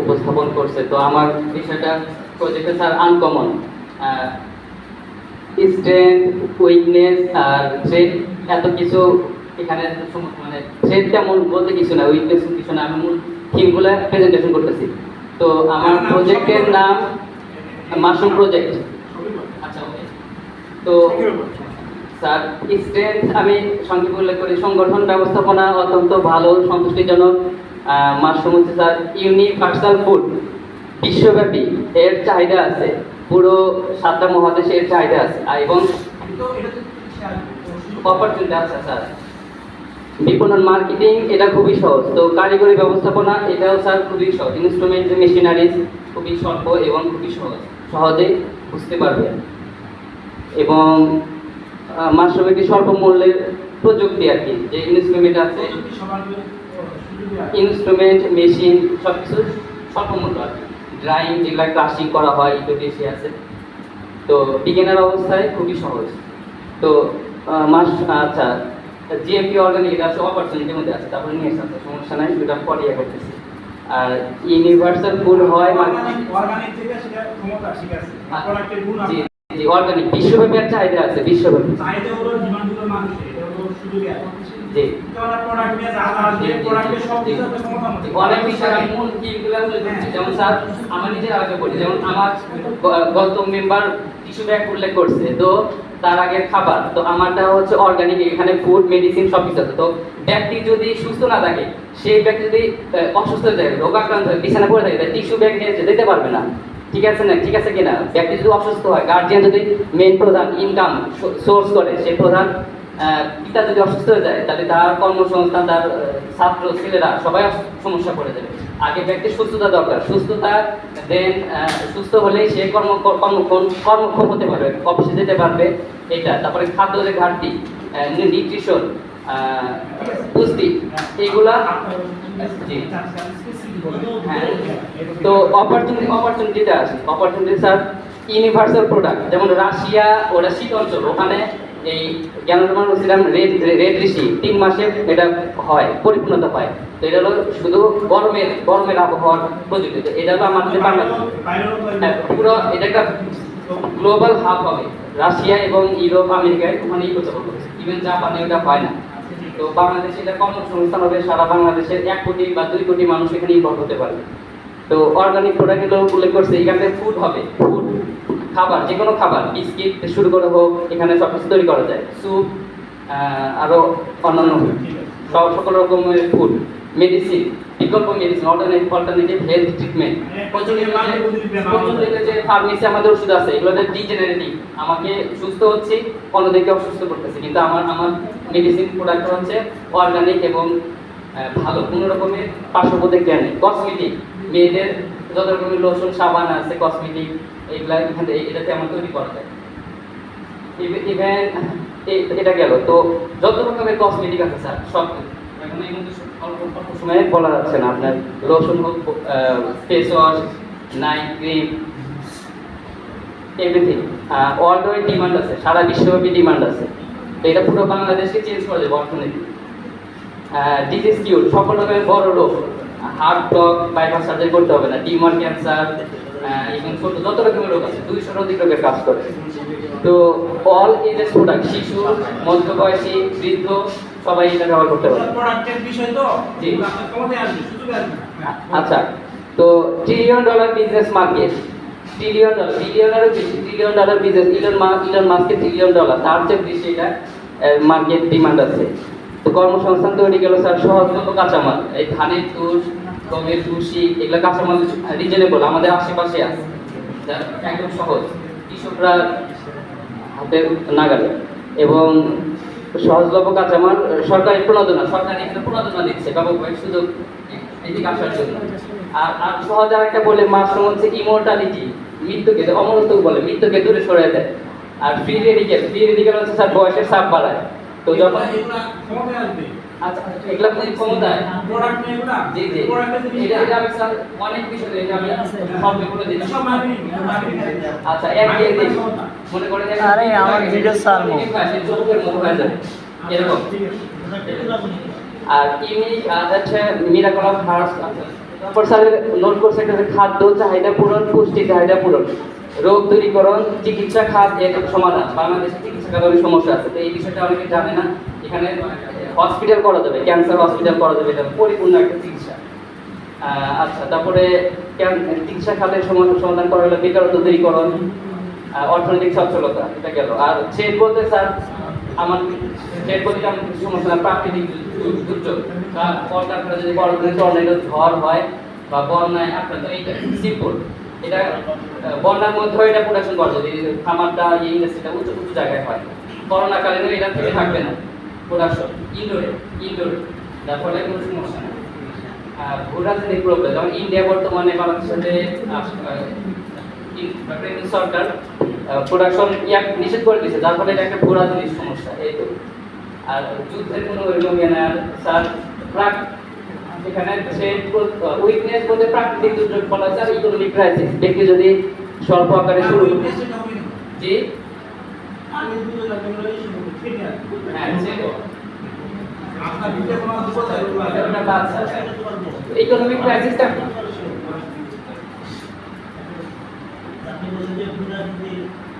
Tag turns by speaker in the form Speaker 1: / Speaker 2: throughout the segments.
Speaker 1: উপস্থাপন করছে। তো আমার বিষয়টা প্রজেক্টে স্যার আনকমন স্ট্রেংথ উইকনেস আর থ্রেড এত কিছু এখানে মানে থ্রেড তেমন বলতে কিছু না উইকনেস কিছু না আমি মূল থিমগুলো প্রেজেন্টেশন করতেছি। তো আমার প্রজেক্টের নাম মাশরুম প্রজেক্ট আচ্ছা তো স্যার স্ট্রেংথ আমি সংক্ষেপে উল্লেখ করি সংগঠন ব্যবস্থাপনা অত্যন্ত ভালো সন্তুষ্টিজনক। মাশরুম হচ্ছে স্যার ইউনিভার্সাল ফুড বিশ্বব্যাপী। এর চাহিদা আছে, পুরো সাতটা মহাদেশে এর চাহিদা আছে। এবং অপরচুনিটি আছে স্যার বিপণন মার্কেটিং এটা খুবই সহজ। তো কারিগরি ব্যবস্থাপনা, এটাও স্যার খুবই সহজ। ইনস্ট্রুমেন্ট মেশিনারিজ খুবই স্বল্প এবং খুবই সহজ। সহজে বুঝতে পারবে এবং মাশরুম একটি স্বল্প মূল্যের প্রযুক্তি আর কি, যে ইনস্ট্রুমেন্ট আছে। ইনস্ট্রুমেন্ট মেশিন সব কিছু স্বল্প মূল্য আর ড্রাইং যেগুলো ক্রাশিং করা হয় একটু বেশি আছে। তো বিজ্ঞানের অবস্থায় খুবই সহজ। তো মাস আচ্ছা জিএমপি অর্গানিক এটা আছে অপরচুনিটির মধ্যে আছে তারপরে নিয়ে আসতে সমস্যা নাই দুটা পরে করতেছি। আর ইউনিভার্সাল ফুড হয় মানে
Speaker 2: অর্গানিক থেকে সেটা ক্ষমতা ঠিক আছে। প্রোডাক্টের গুণ
Speaker 1: জি
Speaker 2: আছে।
Speaker 1: জি অর্গানিক বিশ্বব্যাপী একটা চাহিদা আছে বিশ্বব্যাপী। জি।
Speaker 2: আমরা প্রোডাক্ট নিয়ে যা যা আসবে প্রোডাক্টের সব কিছু আছে ক্ষমতা মতো
Speaker 1: অনেক বিষয় মূল থিমগুলো উল্লেখ করছি যেমন স্যার আমার নিজের আগে বলি যেমন আমার গত মেম্বার টিস্যু ব্যাগ উল্লেখ করছে। তো তার আগে খাবার। তো আমারটা হচ্ছে অর্গানিক এখানে ফুড মেডিসিন সব কিছু তো ব্যক্তি যদি সুস্থ না থাকে সেই ব্যক্তি যদি অসুস্থ হয়ে যায় রোগাক্রান্ত হয় বিছানা পড়ে থাকে টিস্যু ব্যাগ নিয়ে যেতে পারবে না। ঠিক আছে না? ঠিক আছে কিনা? ব্যক্তি যদি অসুস্থ হয় গার্জিয়ান যদি মেইন প্রধান ইনকাম সোর্স করে সেই প্রধান পিতা যদি অসুস্থ হয়ে যায়, তাহলে তার কর্মসংস্থান, তার ছাত্র, ছেলেরা সবাই সমস্যা করে যাবে আগে ব্যক্তির সুস্থতা দরকার। সুস্থতা দেন সুস্থ হলেই সে কর্ম কর্মক্ষম হতে পারবে অফিসে যেতে পারবে, এটা। তারপরে খাদ্য যে ঘাটতি নিউট্রিশন পুষ্টি, এগুলা হ্যাঁ। তো অপরচুনিটি অপরচুনিটিতে আসি অপরচুনিটি স্যার ইউনিভার্সাল প্রোডাক্ট যেমন রাশিয়া ওটা শীত অঞ্চল, ওখানে এই জ্ঞানমান ছিলাম রেড রেড ঋষি তিন মাসে এটা হয় পরিপূর্ণতা পায়। তো এটা হলো শুধু গরমের গরমের আবহাওয়ার প্রযুক্তি তো এটা হলো আমাদের বাংলাদেশ। হ্যাঁ, পুরো এটা একটা গ্লোবাল হাব হবে। রাশিয়া এবং ইউরোপ আমেরিকায় ওখানেই প্রচলন করছে ইভেন জাপানে ওটা হয় না। তো বাংলাদেশে এটা কর্মসংস্থান হবে সারা বাংলাদেশের এক কোটি বা দুই কোটি মানুষ এখানে ইনভলভ হতে পারবে। তো অর্গানিক প্রোডাক্টগুলো উল্লেখ করছে এখানে ফুড হবে। ফুড খাবার যে কোনো খাবার বিস্কিট শুরু করে হোক এখানে সব কিছু তৈরি করা যায়। স্যুপ আরও অন্যান্য সব সকল রকমের ফুড মেডিসিন বিকল্প medicine alternative alternative health treatment প্রচলিত যে ফার্মেসি আমাদের ওষুধ আছে এগুলোতে ডিজেনারেটিভ আমাকে সুস্থ হচ্ছি অন্যদেরকে অসুস্থ করতেছে কিন্তু আমার আমার মেডিসিন প্রোডাক্ট হচ্ছে অর্গানিক এবং ভালো। কোনো রকমের পার্শ্ব প্রতিক্রিয়া নেই। কসমেটিক মেয়েদের যত রকমের লোশন, সাবান আছে কসমেটিক এগুলা, এখান থেকে এটাতে আমার তৈরি করা যায়? ইভেন এটা গেল। তো যত রকমের কসমেটিক আছে স্যার সব এখন এই মধ্যে অল্প অল্প সময়ে বলা যাচ্ছে না আপনার লোশন হোক face wash night cream everything world wide demand আছে। সারা বিশ্বব্যাপী ডিমান্ড আছে। তো এটা পুরো বাংলাদেশকে চেঞ্জ করে দেবে অর্থনীতি ডিজিজ কিউর সকল রকমের বড় রোগ হার্ট ব্লক বাইপাস সার্জারি করতে হবে না টিউমার ক্যান্সার এবং ছোট যত রকমের রোগ আছে দুইশোর অধিক রোগের কাজ করে। তো অল এজেস প্রোডাক্ট শিশু মধ্যবয়সী বৃদ্ধ সবাই এটা ব্যবহার করতে পারে। আচ্ছা তো trillion dollar business market trillion dollar বিলিয়নারও বেশি trillion dollar business Elon Musk Elon market trillion dollar তার চেয়ে বেশি এটা মার্কেট ডিমান্ড আছে। তো কর্মসংস্থান তৈরি গেল স্যার সহজলভ্য কাঁচামাল। এই ধানের তুষ, গমের তুষি এগুলো কাঁচামাল রিজনেবল আমাদের আশেপাশে আছে। একদম সহজ। কৃষকরা হাতের নাগালে এবং সহজলভ্য কাঁচামাল সরকারি প্রণোদনা, সরকার এখানে প্রণোদনা দিচ্ছে ব্যাপকভাবে সুযোগ আর ফ্রি রেডিকেল ফ্রি রেডিকেল হচ্ছে স্যার বয়সের চাপ বাড়ায়। তো যখন
Speaker 2: এগুলা ক্ষমতায় আসবে।
Speaker 1: আচ্ছা এগুলা কোনো ক্ষমতায়?
Speaker 2: প্রোডাক্ট নিয়ে এগুলা।
Speaker 1: জি জি। এটা এটা আমি স্যার অনেক বিষয় এটা আমি সব বলে দিচ্ছি।
Speaker 2: সব মার্কেটিং মার্কেটিং
Speaker 1: আচ্ছা এক দিয়ে দিই মনে করেন যে-
Speaker 3: আরে, আমার ভিডিও ছাড়বো।
Speaker 1: সে চোখের মুখ হয়ে যাবে। এরকম। আর হচ্ছে মিরাকল অফ হার্স তারপর স্যার নোট করছে একটা খাদ্য চাহিদা পূরণ, পুষ্টি চাহিদা পূরণ। রোগ দূরীকরণ, চিকিৎসা খাত এর সমাধান। বাংলাদেশে চিকিৎসা খাতে অনেক সমস্যা আছে। তো এই বিষয়টা অনেকে জানে না। এখানে হসপিটাল করা যাবে ক্যান্সার হসপিটাল করা যাবে। এটা পরিপূর্ণ একটা চিকিৎসা। আচ্ছা তারপরে চিকিৎসা খাতের সমাধান সমাধান করা হলো বেকারত্ব দূরীকরণ অর্থনৈতিক সচ্ছলতা। এটা গেল। আর ছেদ বলতে স্যার সমস্যা প্রাকৃতিক দুর্যোগ করে ঝড় হয় বা বন্যায় এটা বন্যার এটা খামারটা ইন্ডাস্ট্রিটা উঁচু জায়গায় হয়। এটা থেকে থাকবে না। ইনডোরে ইনডোরে ফলে কোনো সমস্যা নেই। যেমন ইন্ডিয়া বর্তমানে বাংলাদেশের সাথে সরকার প্রোডাকশন ইয়াক নিষেধ করে দিয়েছে যার ফলে এটা একটা ভূরাজনৈতিক সমস্যা এই তো। আর যুদ্ধের কোনো ওইরকম না আর স্যার প্রাক এখানে সে উইকনেস বলতে প্রাকৃতিক দুর্যোগ বলা যায় আর ইকোনমিক ক্রাইসিস ব্যক্তি যদি স্বল্প আকারে শুরু জি? সে
Speaker 2: আপনার ভিতরে কোনো দুর্বলতা
Speaker 1: ওটা বাদ স্যার ইকোনমিক ক্রাইসিসটা
Speaker 3: আপনি বলছেন যে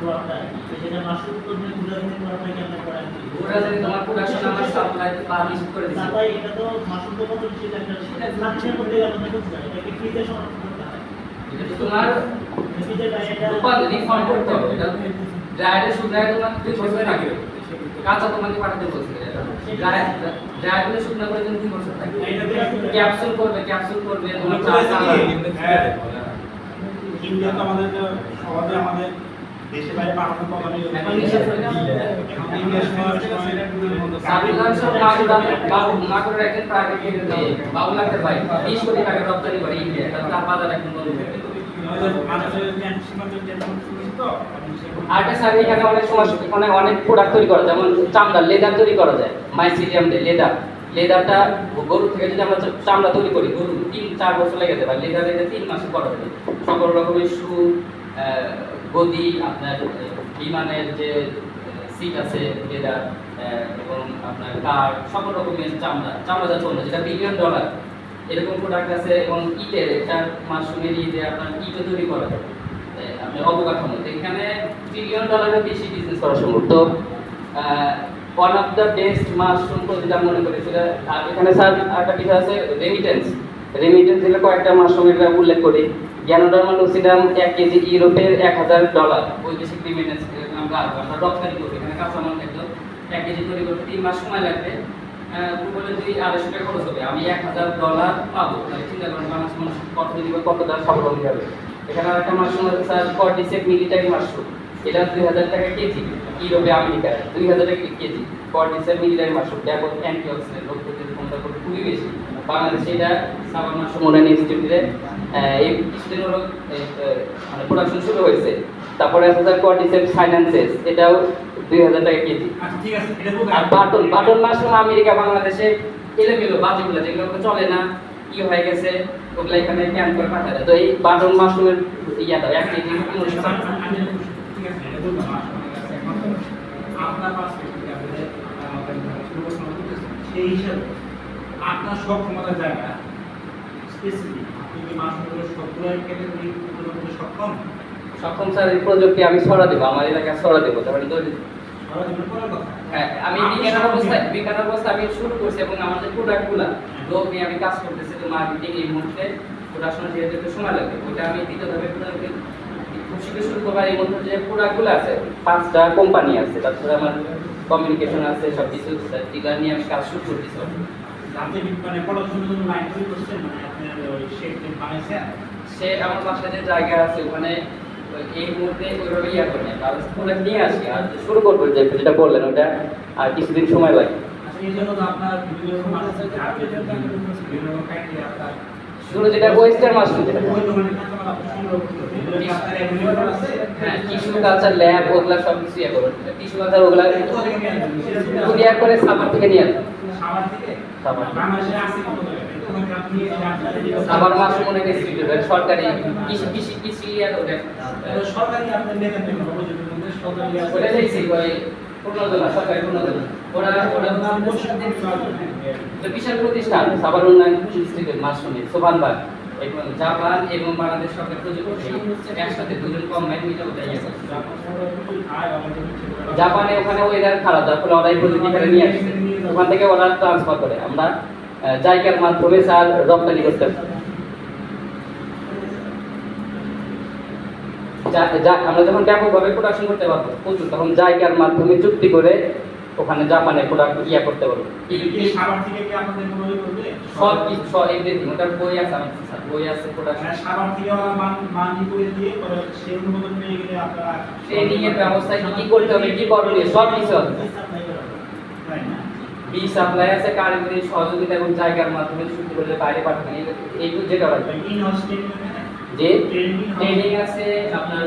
Speaker 3: ভূরাজনীতির সেটা মাসুল করলে ভূরাজনীতির প্রভাবটা কেমন করা
Speaker 1: ভূরাজনৈতিক তোমার প্রোডাকশন আমার সাপ্লাই বা করে দিয়েছে
Speaker 3: তাই এটা তো মাসুল তো কত সেটা একটা সেটা লাক্ষের মধ্যে আপনার করতে হয় এটাকে ফ্রিতে সংরক্ষণ করতে হয়
Speaker 1: এটা তোমার
Speaker 3: ফ্রিতে এটা
Speaker 1: রূপান্তর রিফর্ম করতে হবে এটা ড্রাইডে শুকনায় তোমার দুই বছর থাকবে। কাঁচা তোমাকে পাঠাতে বলছে ড্রাই ড্রাইডে করে তুমি দুই বছর থাকবে ক্যাপসুল করবে ক্যাপসুল করবে তোমার
Speaker 2: হ্যাঁ আমাদের দেশে বাইরে
Speaker 1: করে বাবু লাগতে বিশ কোটি টাকা রপ্তানি করে ইন্ডিয়া। তার বাজার এখন বন্ধ স্যার এখানে অনেক সময় অনেক প্রোডাক্ট তৈরি করা যায়। যেমন চামড়া লেদার তৈরি করা যায়। মাইসিডিয়াম দিয়ে লেদার লেদারটা গরু থেকে যদি আমরা চামড়া তৈরি করি গরু তিন চার বছর লেগে যাবে আর লেদার লেদার তিন মাসে করা যাবে সকল রকমের শু গদি আপনার বিমানের যে সিট আছে লেদার এবং আপনার কার, সকল রকমের চামড়া চামড়া পণ্য যেটা বিলিয়ন ডলার এরকম প্রোডাক্ট আছে এবং ইটের এটা মাশরুমের ইটে আপনার ইটও তৈরি করা যায়। আপনার অবকাঠামো। এখানে ট্রিলিয়ন ডলারের বেশি বিজনেস করা সম্ভব। তো one of the best mushroom তো যেটা মনে করি, সেটা, আর এখানে স্যার একটা বিষয় আছে রেমিটেন্স রেমিটেন্স দিলে কয়েকটা মাশরুমের উল্লেখ করি। গ্যানোডার্মা লুসিডাম এক কেজি ইউরোপের এক হাজার ডলার। বৈদেশিক রেমিটেন্স আমরা আমরা রপ্তানি এখানে কাঁচামাল এক কেজি তৈরি করতে তিন মাস সময় লাগবে। বলে যদি আড়াইশো টাকা খরচ হবে। আমি এক হাজার ডলার পাবো। তাহলে চিন্তা করেন বাংলাদেশ মানুষ কত কত স্বাবলম্বী হবে এখানে আরেকটা মাশরুম আছে স্যার কর্ডিসেক মিলিটারি মাশরুম। এটা দুই হাজার টাকা কেজি। ইউরোপে, আমেরিকায়। দুই হাজার টাকা কেজি। Cordyceps military mushroom. ব্যাপক অ্যান্টি অক্সিডেন্ট রোগ প্রতিরোধ ক্ষমতা খুবই বেশি। বাংলাদেশে এটা সাবান মাশরুম উন্নয়ন ইনস্টিটিউটে এই কিছুদিন হলো মানে প্রোডাকশন শুরু হয়েছে। তারপরে আছে স্যার কর্ডিসেক ফাইন্যান্সেস এটাও দুই হাজার টাকা কেজি।
Speaker 2: আচ্ছা ঠিক আছে এটা
Speaker 1: আর বাটন বাটন মাশরুম আমেরিকা বাংলাদেশে এলোমেলো বাজিগুলো যেগুলো চলে না কি হয়ে গেছে ওগুলো এখানে ক্যান করে পাঠায় তো এই বাটন মাশরুমের ইয়াটা এক কেজি উনিশশো
Speaker 2: এটা তো আপনার সেই হিসাবে আপনার সব ক্ষমতার জায়গা স্পেসিফিক সক্ষম?
Speaker 1: সক্ষম স্যার এই প্রযুক্তি আমি ছড়া দেবো আমার এলাকায় ছড়া দেবো তারপরে
Speaker 2: সারা
Speaker 1: হ্যাঁ, আমি বিজ্ঞান অবস্থায় বিজ্ঞান অবস্থায় আমি শুরু করছি এবং আমার যে প্রোডাক্টগুলো লোক নিয়ে আমি কাজ করতেছি তো মার্কেটিং এই মুহূর্তে প্রোডাকশন যেহেতু একটু সময় লাগবে ওটা আমি দ্বিতীয়ভাবে product খুব শীঘ্র শুরু করব। আর এই মধ্যে যে প্রোডাক্টগুলো আছে পাঁচটা কোম্পানি আছে তারপরে আমার কমিউনিকেশন আছে সব কিছু নিয়ে আমি কাজ শুরু করতেছি।
Speaker 2: জানতে মানে পড়াশোনার জন্য লাইন তৈরি করছেন? মানে আপনার ওই শেপ বানাইছেন
Speaker 1: সে আমার বাসায় যে জায়গা আছে ওখানে এই মুহূর্তে ওইভাবে ইয়া করে প্রোডাক্ট নিয়ে আসি আর শুরু করব যে যেটা বললেন ওটা আর কিছুদিন সময় লাগে।
Speaker 2: আচ্ছা
Speaker 1: শুরু যেটা ওয়েস্টার্ন মাশরুম যেটা।
Speaker 2: আপনি
Speaker 1: হ্যাঁ টিস্যু কালচার ল্যাব ওগুলা সব কিছু ইয়ে করুন। টিস্যু কালচার ওগুলা
Speaker 2: আসবেন?
Speaker 1: করে সাভার থেকে নিয়ে আসুন
Speaker 2: সাভার
Speaker 1: মাস মনে ইনস্টিটিউট সরকারি কৃষি কৃষি কৃষি ওটা।
Speaker 2: সরকারি আপনার নেতা নেবেন অবশ্যই মধ্যে সরকারি আছে।
Speaker 1: ওটা দেখছি ওই সরকারি পূর্ণদোলা। ওরা বিশাল প্রতিষ্ঠান সাভার উন্নয়ন ইনস্টিটিউট মাশরুমে সোভানবাগ এবং জাপান এবং বাংলাদেশ সরকার প্রযুক্তি একসাথে দুজন কম্বাইন মিলে জাপানে ওখানে ওয়েদার খারাপ ফলে ওরাই প্রযুক্তি নিয়ে আসছে। ওখান থেকে ওরা ট্রান্সফার করে। আমরা জাইকার মাধ্যমে রপ্তানি করতে আমরা যখন ব্যাপকভাবে প্রোডাকশন করতে পারব, প্রচুর, তখন জায়গার মাধ্যমে চুক্তি করে ওখানে জাপানে প্রোডাক্ট ইয়া করতে পারব। সব কিছু সব এভরিথিং ওটার বই আছে স্যার বই আছে প্রোডাকশন
Speaker 2: মানে থেকে মান মান করে দিয়ে সেই অনুমোদন পেয়ে গেলে আপনারা
Speaker 1: ট্রেনিং এর ব্যবস্থা কি করতে হবে কি করণীয় সব কিছু আছে বি সাপ্লাই আছে কারিগরি সহযোগিতা এবং জায়গার মাধ্যমে চুক্তি করলে বাইরে পাঠানো এই তো যেটা হয়।
Speaker 2: হাউস
Speaker 1: যে
Speaker 2: ট্রেনিং
Speaker 1: আছে আপনার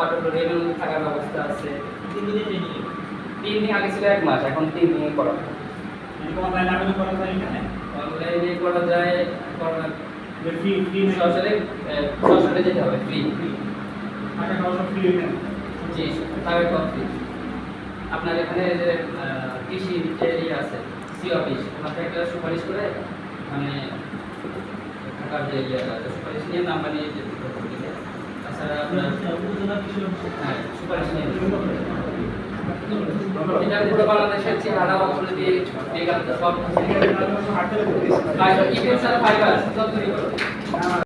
Speaker 1: অটোটোরিয়াম থাকার ব্যবস্থা আছে।
Speaker 3: ট্রেনিং
Speaker 1: তিন দিন আগে ছিল এক মাস এখন তিন দিনে করা।
Speaker 2: অনলাইন আবেদন করা যায় এখানে?
Speaker 1: অনলাইনে করা যায়। করা
Speaker 2: ফ্রি ফ্রি
Speaker 1: সরাসরি সরাসরি যেতে হবে ফ্রি।
Speaker 2: টাকা ফ্রি এখানে?
Speaker 1: জি ফ্রি আপনার এখানে যে কৃষি যে ইয়ে আছে সি অফিস ওখান থেকে একটা সুপারিশ করে মানে টাকার যে ইয়ে আছে সুপারিশ নিয়ে নাম্বার নিয়ে যেতে হবে। তাছাড়া আপনার
Speaker 3: কৃষি অফিসে
Speaker 1: হ্যাঁ সুপারিশ নিয়ে। এটা পুরো বাংলাদেশের চেহারা অর্থনীতি বিজ্ঞান সব ফাইবার